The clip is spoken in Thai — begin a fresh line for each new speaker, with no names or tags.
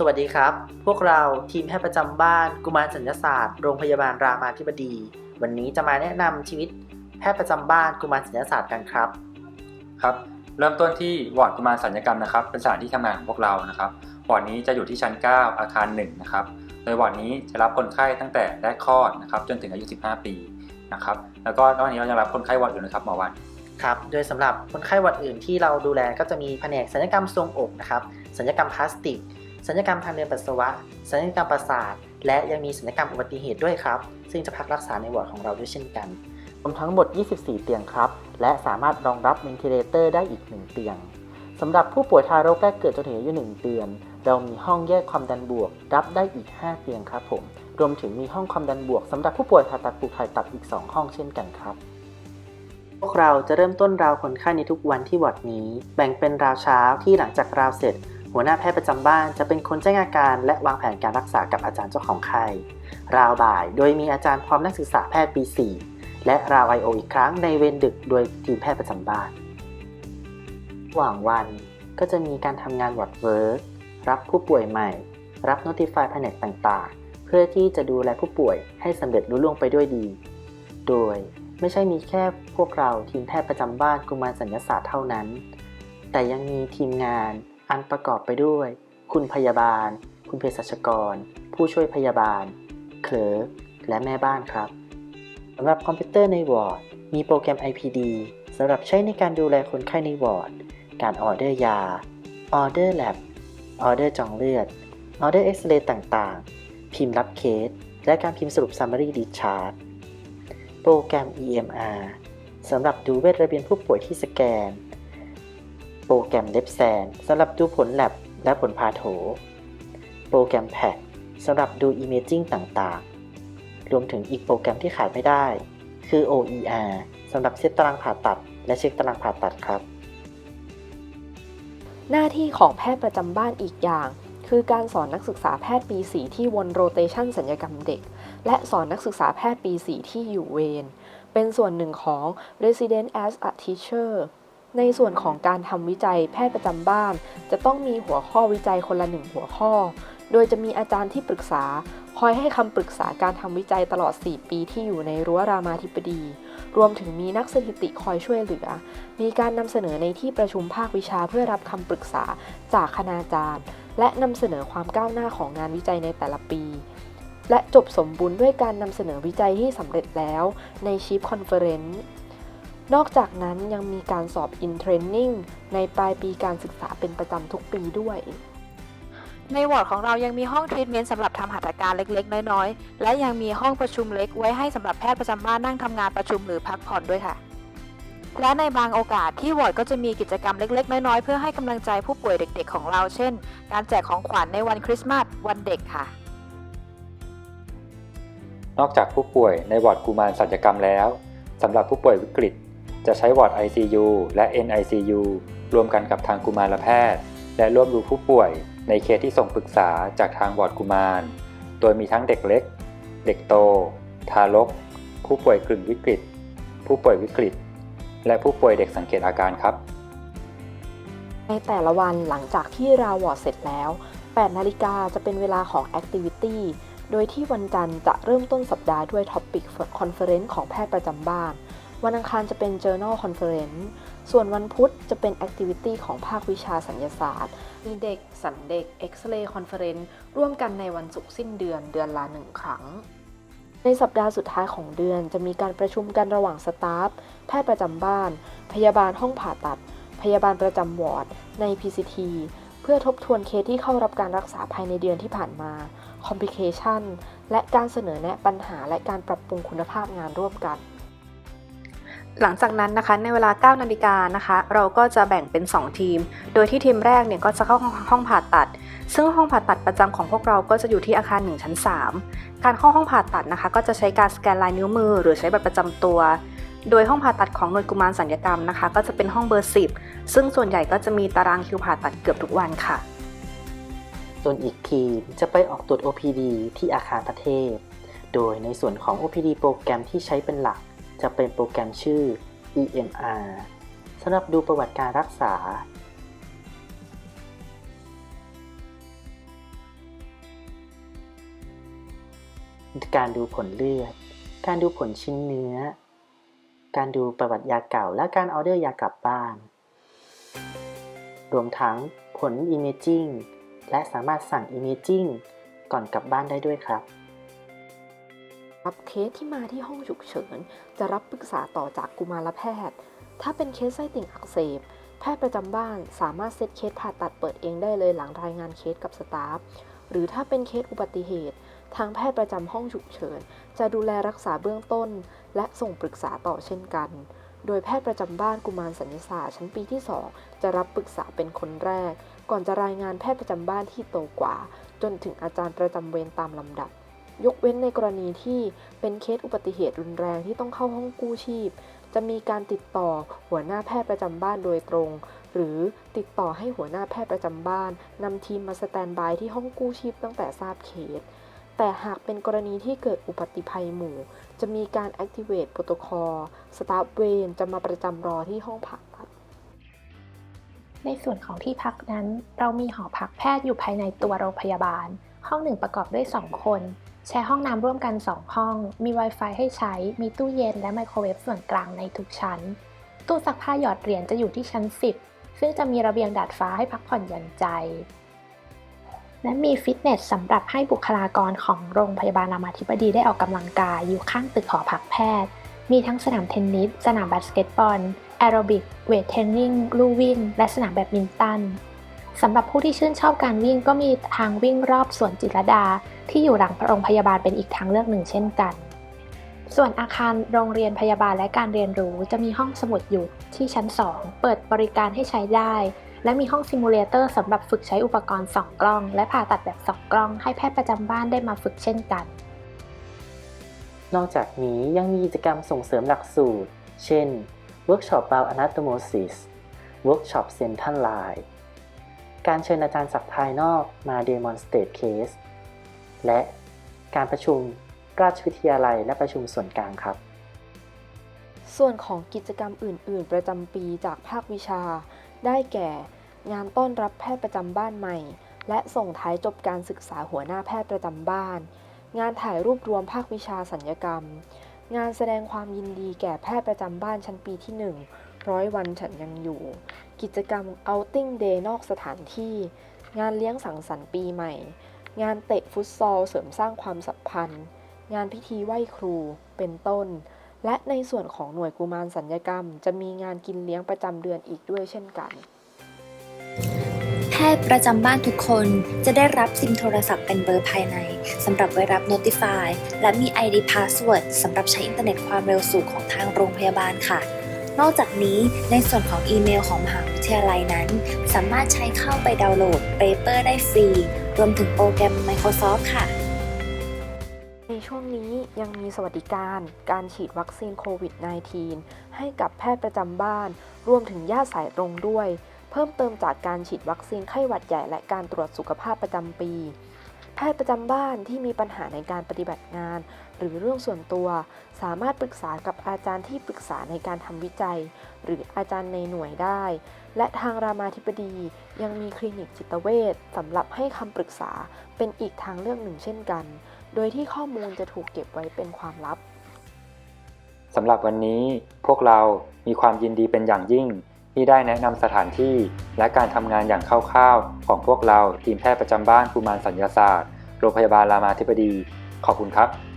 สวัสดีครับ พวกเราทีมแพทย์ประจำบ้าน กุมารสัญญศาสตร์ โรงพยาบาลรามาธิบดี วันนี้จะมาแนะนำชีวิตแพทย์ประจำบ้านกุมารสัญญศาสตร์กันครับ
ครับ เริ่มต้นที่วอร์ดกุมารสัญญกรรมนะครับ เป็นสถานที่ทำงานของพวกเรานะครับวอร์ดนี้จะอยู่ที่ชั้น 9 อาคาร 1 นะครับ โดยวอร์ดนี้จะรับคนไข้ตั้งแต่แรกคลอดนะครับจนถึงอายุ 15 ปีนะครับ แล้วก็นอกจากนี้เรายังรับคนไข้วอร์ดอยู่นะครับหมอวัน
ครับ โดยสำหรับคนไข้หวัดอื่นที่เราดูแลก็จะมีแผนกศัลยกรรมทรวงอกนะครับศัลยกรรมพลาสติก ศัลยกรรมทางเดินปัสสาวะศัลยกรรมประสาท และยังมีศัลยกรรมอุบัติเหตุด้วยครับ ซึ่งจะพักรักษาในวอร์ดของเราด้วยเช่นกันรวมทั้งหมด 24 เตียงครับ และสามารถรองรับเวนทิเลเตอร์ได้อีก 1 เตียงสำหรับผู้ป่วยทารกแรกเกิดจนถึงอายุ 1 เดือน เรามีห้องแยกความดันบวก รับได้อีก 5 เตียงครับผม รวมถึงมีห้องความดันบวกสำหรับผู้ป่วยผ่าตัดปลูกถ่ายตับอีก 2 ห้องเช่นกันครับ พวกเราจะเริ่มต้นราวคนไข้ในทุกวันที่วอร์ดนี้ แบ่งเป็นราวเช้าที่หลังจากราวเสร็จ หัวหน้าแพทย์ประจำบ้านจะเป็นคนแจ้งอาการ และวางแผนการรักษากับอาจารย์เจ้าของไข้ราวบ่าย โดยมีอาจารย์พร้อมนักศึกษาแพทย์ปี 4 และราวไอโออีกครั้งในเวรดึกโดยทีมแพทย์ประจำบ้านหว่างวันก็จะมีการทำงานวอร์ดเวิร์กรับผู้ป่วยใหม่ รับโน้ติฟายแผนกต่างๆ เพื่อที่จะดูแลผู้ป่วยให้สำเร็จรุ่ล่วงไปด้วยดี โดยไม่ใช่มีแค่พวกเราทีมแพทย์ประจำบ้านกุมารสัญญาศาสตร์เท่านั้น แต่ยังมีทีมงาน อันประกอบไปด้วย คุณพยาบาล คุณเภสัชกร ผู้ช่วยพยาบาล เคลอร์กและแม่บ้านครับสำหรับคอมพิวเตอร์ในวอร์ดมีโปรแกรม IPD สำหรับใช้ในการดูแลคนไข้ในวอร์ด การออเดอร์ยา ออเดอร์แลบออเดอร์จองเลือด ออเดอร์เอ็กซเรย์ต่างๆ พิมพ์รับเคส และการพิมพ์สรุป Summary Discharge โปรแกรม EMR สำหรับดูเวทระเบียนผู้ป่วยที่สแกน โปรแกรม l e p s a n สำหรับดูผลแลบและผลพาโถ โปรแกรม PAC สำหรับดู Imaging ต่างๆ รวมถึงอีกโปรแกรมที่ขาดไม่ได้ คือ OER สำหรับเซตตารางผ่าตัด และเช็คตารางผ่าตัดครับ
หน้าที่ของแพทย์ประจำบ้านอีกอย่าง คือการสอนนักศึกษาแพทย์ปี 4 ที่วนโรเตชันสัญญกรรมเด็ก และสอนนักศึกษาแพทย์ปี 4 ที่อยู่เวรเป็นส่วนหนึ่งของ Resident as a Teacher ในส่วนของการทำวิจัยแพทย์ประจำบ้าน จะต้องมีหัวข้อวิจัยคนละหนึ่งหัวข้อ โดยจะมีอาจารย์ที่ปรึกษา คอยให้คำปรึกษาการทำวิจัยตลอด 4 ปีที่อยู่ในรั้วรามาธิบดี รวมถึงมีนักสถิติคอยช่วยเหลือ มีการนำเสนอในที่ประชุมภาควิชาเพื่อรับคำปรึกษาจากคณาจารย์ และนำเสนอความก้าวหน้าของงานวิจัยในแต่ละปี และจบสมบูรณ์ด้วยการนำเสนอวิจัยที่สำเร็จแล้วในชีฟคอนเฟอเรนซ์ นอกจากนั้นยังมีการสอบอินเทรนนิ่งในปลายปีการศึกษาเป็นประจำทุกปีด้วย
ในวอร์ดของเรายังมีห้องทรีทเมนต์สำหรับทำหัตถการเล็กๆ น้อยๆ และยังมีห้องประชุมเล็กไว้ให้สำหรับแพทย์ประจำบ้านนั่งทำงานประชุมหรือพักผ่อนด้วยค่ะ และในบางโอกาสที่วอร์ดก็จะมีกิจกรรมเล็ก ๆ น้อยๆ เพื่อให้กำลังใจผู้ป่วยเด็ก ๆ ของเรา เช่น การแจกของขวัญในวันคริสต์มาสวันเด็กค่ะ
นอกจากผู้ป่วยในวอร์ดกุมารสัญญกรรมแล้วสำหรับผู้ป่วยวิกฤต จะใช้วอร์ด ICU และ NICU รวมกันกับทางกุมารแพทย์ และร่วมดูผู้ป่วยในเคสที่ส่งปรึกษาจากทางวอร์ดกุมาร โดยมีทั้งเด็กเล็ก เด็กโต ทารก ผู้ป่วยกึ่งวิกฤต ผู้ป่วยวิกฤต และผู้ป่วยเด็กสังเกตอาการครับ
ในแต่ละวันหลังจากที่ราวอร์ดเสร็จแล้ว 8 นาฬิกาจะเป็นเวลาของ Activity โดยที่วันจันทร์จะเริ่มต้นสัปดาห์ด้วย Topic Conference ของแพทย์ประจำบ้าน วันอังคารจะเป็น Journal Conference ส่วนวันพุธจะเป็น Activity ของภาควิชาสัญญาศาสตร์ มีเด็ก สันเด็ก X-ray Conference ร่วมกันในวันศุกร์สิ้นเดือนเดือนละหนึ่งครั้ง ในสัปดาห์สุดท้ายของเดือนจะมีการประชุมกันระหว่างสตาฟ แพทย์ประจำบ้าน พยาบาลห้องผ่าตัด พยาบาลประจำวอร์ด ใน PCT เพื่อทบทวนเคสที่เข้ารับการรักษาภายในเดือนที่ผ่านมา complication และการเสนอแนะปัญหาและการปรับปรุงคุณภาพงานร่วมกัน
หลังจากนั้นนะคะในเวลา 9 นาฬิกานะคะ เราก็จะแบ่งเป็น 2 ทีม โดยที่ทีมแรกเนี่ยก็จะเข้าห้องผ่าตัด ซึ่งห้องผ่าตัดประจำของพวกเราก็จะอยู่ที่อาคาร 1 ชั้น 3 การเข้าห้องผ่าตัดนะคะ ก็จะใช้การสแกนลายนิ้วมือ หรือใช้บัตรประจำตัว โดยห้องผ่าตัดของหน่วยกุมารสัญญกรรมนะคะ ก็จะเป็นห้องเบอร์ 10 ซึ่งส่วนใหญ่ก็จะมีตารางคิวผ่าตัดเกือบทุกวันค่ะ
ส่วนอีกทีมจะไปออกตรวจ OPD ที่อาคารประเทศ โดยในส่วนของ OPD โปรแกรมที่ใช้เป็นหลัก จะเป็นโปรแกรมชื่อ EMR สำหรับดูประวัติการรักษา การดูผลเลือด การดูผลชิ้นเนื้อ การดูประวัติยาเก่า และการออเดอร์ยากลับบ้าน รวมทั้งผล imaging และสามารถสั่ง imaging ก่อนกลับบ้านได้ด้วยครับ
รับเคสที่มาที่ห้องฉุกเฉิน จะรับปรึกษาต่อจากกุมารแพทย์ ถ้าเป็นเคสไส้ติ่งอักเสบ แพทย์ประจำบ้านสามารถเซตเคสผ่าตัดเปิดเองได้เลยหลังรายงานเคสกับสตาฟ หรือถ้าเป็นเคสอุบัติเหตุ ทางแพทย์ประจำห้องฉุกเฉิน จะดูแลรักษาเบื้องต้น และส่งปรึกษาต่อเช่นกัน โดยแพทย์ประจำบ้านกุมารสัญญาศาสตร์ชั้นปีที่ 2 จะรับปรึกษาเป็นคนแรก ก่อนจะรายงานแพทย์ประจำบ้านที่โตกว่า จนถึงอาจารย์ประจำเวรตามลำดับ ยกเว้นในกรณีที่เป็นเคสอุบัติเหตุรุนแรงที่ต้องเข้าห้องกู้ชีพ จะมีการติดต่อหัวหน้าแพทย์ประจำบ้านโดยตรง หรือติดต่อให้หัวหน้าแพทย์ประจำบ้านนำทีมมาสแตนบายที่ห้องกู้ชีพตั้งแต่ทราบเคส แต่หากเป็นกรณีที่เกิดอุบัติภัยหมู่ จะมีการ activate โปรโตคอลสตาฟเวนจะมาประจำรอที่ห้องผ่าตัด
ในส่วนของที่พักนั้น เรามีหอพักแพทย์อยู่ภายในตัวโรงพยาบาล ห้องหนึ่งประกอบด้วย 2 คน แชร์ห้องน้ำร่วมกัน 2 ห้อง มี Wi-Fi ให้ใช้ มีตู้เย็นและไมโครเวฟส่วนกลางในทุกชั้น ตู้ซักผ้าหยอดเหรียญจะอยู่ที่ชั้น 10 ซึ่งจะมีระเบียงดาดฟ้าให้พักผ่อนหย่อนใจ และมีฟิตเนสสำหรับให้บุคลากรของโรงพยาบาลรามาธิบดีได้ออกกำลังกายอยู่ข้างตึกหอพักแพทย์ มีทั้งสนามเทนนิส สนามบาสเกตบอล แอโรบิก เวทเทรนนิ่ง ลู่วิ่ง และสนามแบดมินตัน สำหรับผู้ที่ชื่นชอบการวิ่งก็มีทางวิ่งรอบสวนจิตรดา ที่อยู่หลังโรงพยาบาลเป็นอีกทางเลือกหนึ่งเช่นกัน ส่วนอาคารโรงเรียนพยาบาลและการเรียนรู้จะมีห้องสมุดอยู่ที่ชั้น 2 เปิดบริการให้ใช้ได้ และมีห้องซิมูเลเตอร์สำหรับฝึกใช้อุปกรณ์ส่องกล้อง และผ่าตัดแบบส่องกล้อง ให้แพทย์ประจำบ้านได้มาฝึกเช่นกัน
นอกจากนี้ยังมีกิจกรรมส่งเสริมหลักสูตร เช่นเวิร์กช็อป Bowel Anastomosis เวิร์กช็อป Central Line การเชิญอาจารย์จากภายนอกมา Demonstrate Case และการประชุมราชวิทยาลัยและประชุมส่วนกลางครับ
ส่วนของกิจกรรมอื่น ๆ ประจำปีจากภาควิชา ได้แก่ งานต้อนรับแพทย์ประจำบ้านใหม่ และส่งท้ายจบการศึกษาหัวหน้าแพทย์ประจำบ้าน งานถ่ายรูปรวมภาควิชาสัญญกรรม งานแสดงความยินดีแก่แพทย์ประจำบ้านชั้นปีที่ 1 ร้อยวันฉันยังอยู่ กิจกรรม Outing Day นอกสถานที่ งานเลี้ยงสังสรรค์ปีใหม่ งานเตะฟุตซอลเสริมสร้างความสัมพันธ์ งานพิธีไหว้ครู เป็นต้น และในส่วนของหน่วยกุมารสัญญกรรม จะมีงานกินเลี้ยงประจำเดือนอีกด้วยเช่นกัน
แพทย์ประจำบ้านทุกคนจะได้รับซิมโทรศัพท์เป็นเบอร์ภายในสำหรับไว้รับ Notify และมี ID Password สำหรับใช้อินเทอร์เน็ตความเร็วสูงของทางโรงพยาบาลค่ะ นอกจากนี้ในส่วนของอีเมลของมหาวิทยาลัยนั้น สามารถใช้เข้าไปดาวน์โหลด Paper ได้ฟรี รวมถึงโปรแกรม Microsoft ค่ะ
ในช่วงนี้ยังมีสวัสดิการการฉีดวัคซีนโควิด -19 ให้กับแพทย์ประจำบ้าน รวมถึงญาติสายตรงด้วย เพิ่มเติมจากการฉีดวัคซีนไข้หวัดใหญ่และการตรวจสุขภาพประจำปีแพทย์ประจำบ้านที่มีปัญหาในการปฏิบัติงาน หรือเรื่องส่วนตัว สามารถปรึกษากับอาจารย์ที่ปรึกษาในการทำวิจัย หรืออาจารย์ในหน่วยได้ และทางรามาธิบดียังมีคลินิกจิตเวชสำหรับให้คำปรึกษาเป็นอีกทางเลือกหนึ่งเช่นกัน โดยที่ข้อมูลจะถูกเก็บไว้เป็นความลับ
สำหรับวันนี้พวกเรามีความยินดีเป็นอย่างยิ่ง ที่ได้แนะนำสถานที่ และการทำงานอย่างคร่าวๆ ของพวกเราทีมแพทย์ประจำบ้านกุมารสัญญาศาสตร์ โรงพยาบาลรามาธิบดี ขอบคุณครับ